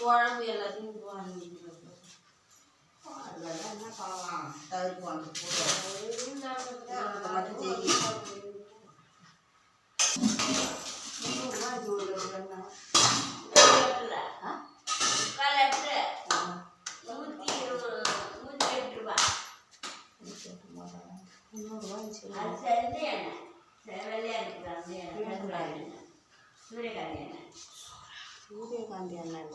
குழம்பு எல்லாத்தையும் வாங்கிட்டு அதெல்லாம் என்ன பண்ணலாம்? தவிர்த்து வாங்க மட்டும் செய்யி சூரியகாந்தி எண்ணெய் சூரியகாந்தி எண்ணெய்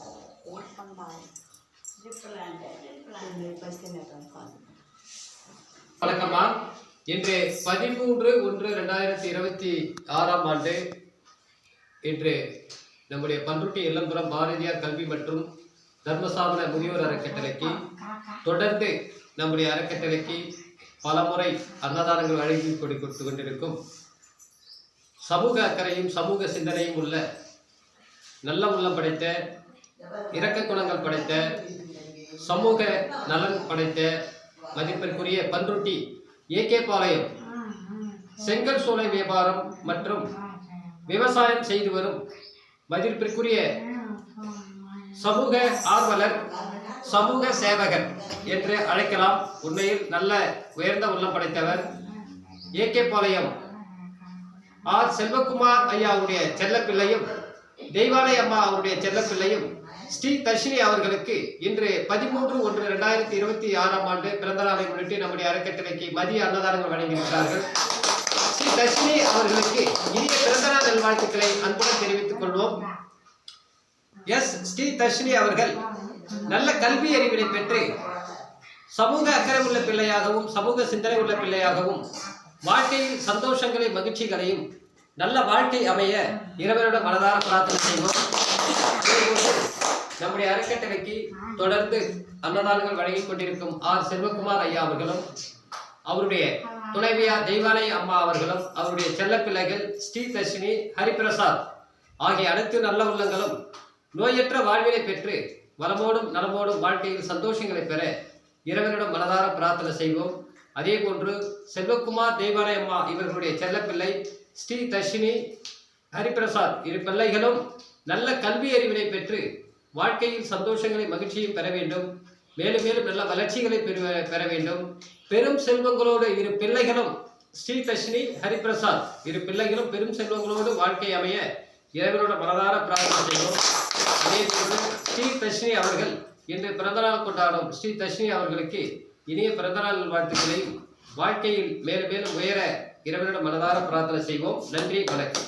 வணக்கம்மா. இன்று பதிமூன்று ஒன்று ரெண்டாயிரத்தி இருபத்தி ஆறாம் ஆண்டு இன்று நம்முடைய பன்ருட்டி எல்லம்புரம் பாரதியார் கல்வி மற்றும் தர்மசாதன முதியோர் அறக்கட்டளைக்கு தொடர்ந்து நம்முடைய அறக்கட்டளைக்கு பல முறை அன்னதானங்கள் வழங்கி கொடுத்து கொண்டிருக்கும் சமூக அக்கறையும் சமூக சிந்தனையும் உள்ள நல்ல உள்ளம் படைத்த இரக்க குணங்கள் படைத்த சமூக நலன் படைத்த மதிப்பிற்குரிய பன்ருட்டி ஏகே பாளையம். செங்கல் சோலை வியாபாரம் மற்றும் விவசாயம் செய்து வரும் மதிப்பிற்குரிய சமூக ஆர்வலர் சமூக சேவகர் என்று அழைக்கலாம். உண்மையில் நல்ல உயர்ந்த உள்ளம் படைத்தவர் ஏகே பாளையம். ஆர் செல்வகுமார் ஐயாவுடைய செல்லப்பிள்ளையும் தெய்வானை அம்மா அவருடைய செல்லப்பிள்ளையும் ஸ்ரீ தர்ஷினி அவர்களுக்கு இன்று பதிமூன்று ஒன்று ரெண்டாயிரத்தி இருபத்தி ஆறாம் ஆண்டு பிறந்த நாளை முன்னிட்டு நம்முடைய அறக்கட்டளைக்கு மதிய அன்னதானங்கள் வழங்கியிருக்கிறார்கள். ஸ்ரீ தர்ஷினி அவர்களுக்கு இனிய பிறந்தநாள் நல்வாழ்த்துக்களை அன்புடன் தெரிவித்துக் கொள்வோம். எஸ் ஸ்ரீ தர்ஷினி அவர்கள் நல்ல கல்வி அறிவினை பெற்று சமூக அக்கறை உள்ள பிள்ளையாகவும் சமூக சிந்தனை உள்ள பிள்ளையாகவும் வாழ்க்கையில் சந்தோஷங்களையும் மகிழ்ச்சிகளையும் நல்ல வாழ்க்கை அமைய இறைவனோட மனதார பிரார்த்தனை செய்வோம். நம்முடைய அறக்கட்டளைக்கு தொடர்ந்து அன்னதானங்கள் வழங்கிக் கொண்டிருக்கும் ஆர் செல்வகுமார் ஐயா அவர்களும் அவருடைய துணைவியார் தெய்வாலய அம்மா அவர்களும் அவருடைய செல்லப்பிள்ளைகள் ஸ்ரீ தர்ஷினி ஹரிபிரசாத் ஆகிய அனைத்து நல்ல உள்ளங்களும் நோயற்ற வாழ்வினை பெற்று வளமோடும் நலமோடும் வாழ்க்கையில் சந்தோஷங்களை பெற இறைவனிடம் மனதார பிரார்த்தனை செய்வோம். அதே போன்று செல்வகுமார் தெய்வாலயம்மா இவர்களுடைய செல்லப்பிள்ளை ஸ்ரீ தர்ஷினி ஹரிபிரசாத் இரு பிள்ளைகளும் நல்ல கல்வி அறிவினை பெற்று வாழ்க்கையில் சந்தோஷங்களை மகிழ்ச்சியும் பெற வேண்டும். மேலும் மேலும் நல்ல வளர்ச்சிகளை பெற பெற வேண்டும். பெரும் செல்வங்களோடு இரு பிள்ளைகளும் ஸ்ரீ தர்ஷினி ஹரிபிரசாத் இரு பிள்ளைகளும் பெரும் செல்வங்களோடு வாழ்க்கை அமைய இறைவனோட மனதார பிரார்த்தனை செய்வோம் அதே போன்று ஸ்ரீ தர்ஷினி அவர்கள் இன்று பிறந்தநாள் கொண்டாடும் ஸ்ரீ தர்ஷினி அவர்களுக்கு இனிய பிறந்தநாள் வாழ்த்துக்களையும் வாழ்க்கையில் மேலும் மேலும் உயர இறைவனிடம் மனதார பிரார்த்தனை செய்வோம். நன்றி வணக்கம்.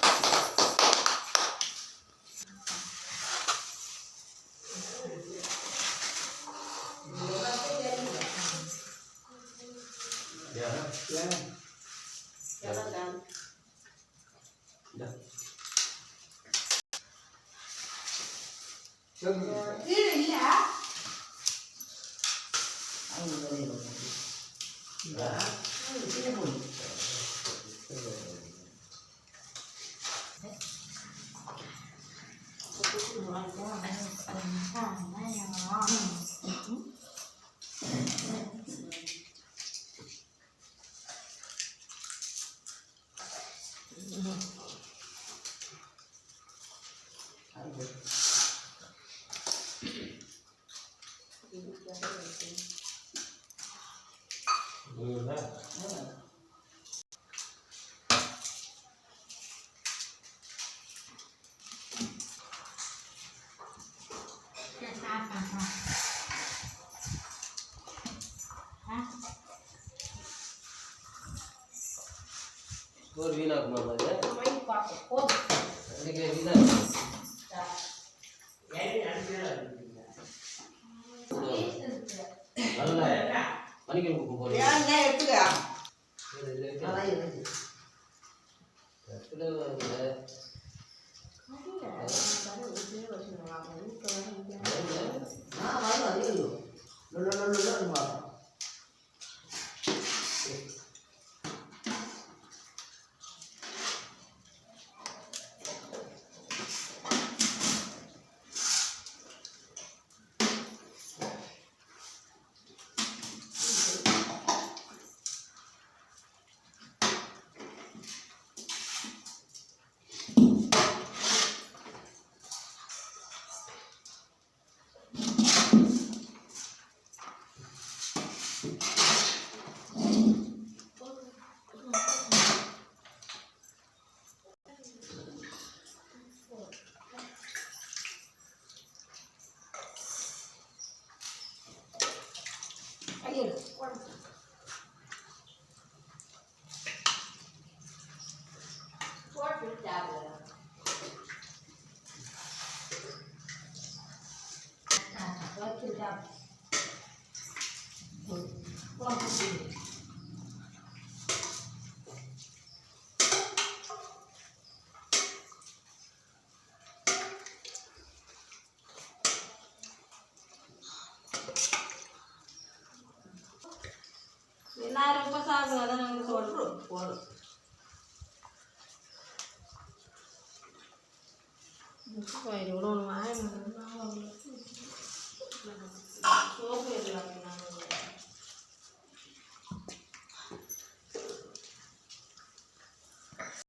இல்ல. Good night. ஒரு வீணாக்குமா அது? போதும் அதுக்கு வீணாக்கு நல்ல மணிக்கு போகிறேன் ನಾರು ಉಪವಾಸ ಆಗುವಾಗ ನಮಗೆ ಕೊಟ್ಟರು ಕೋರು ನೋಡೋಣ ಮಾಡಿ ಸೋಪು ಇರಲ್ಲ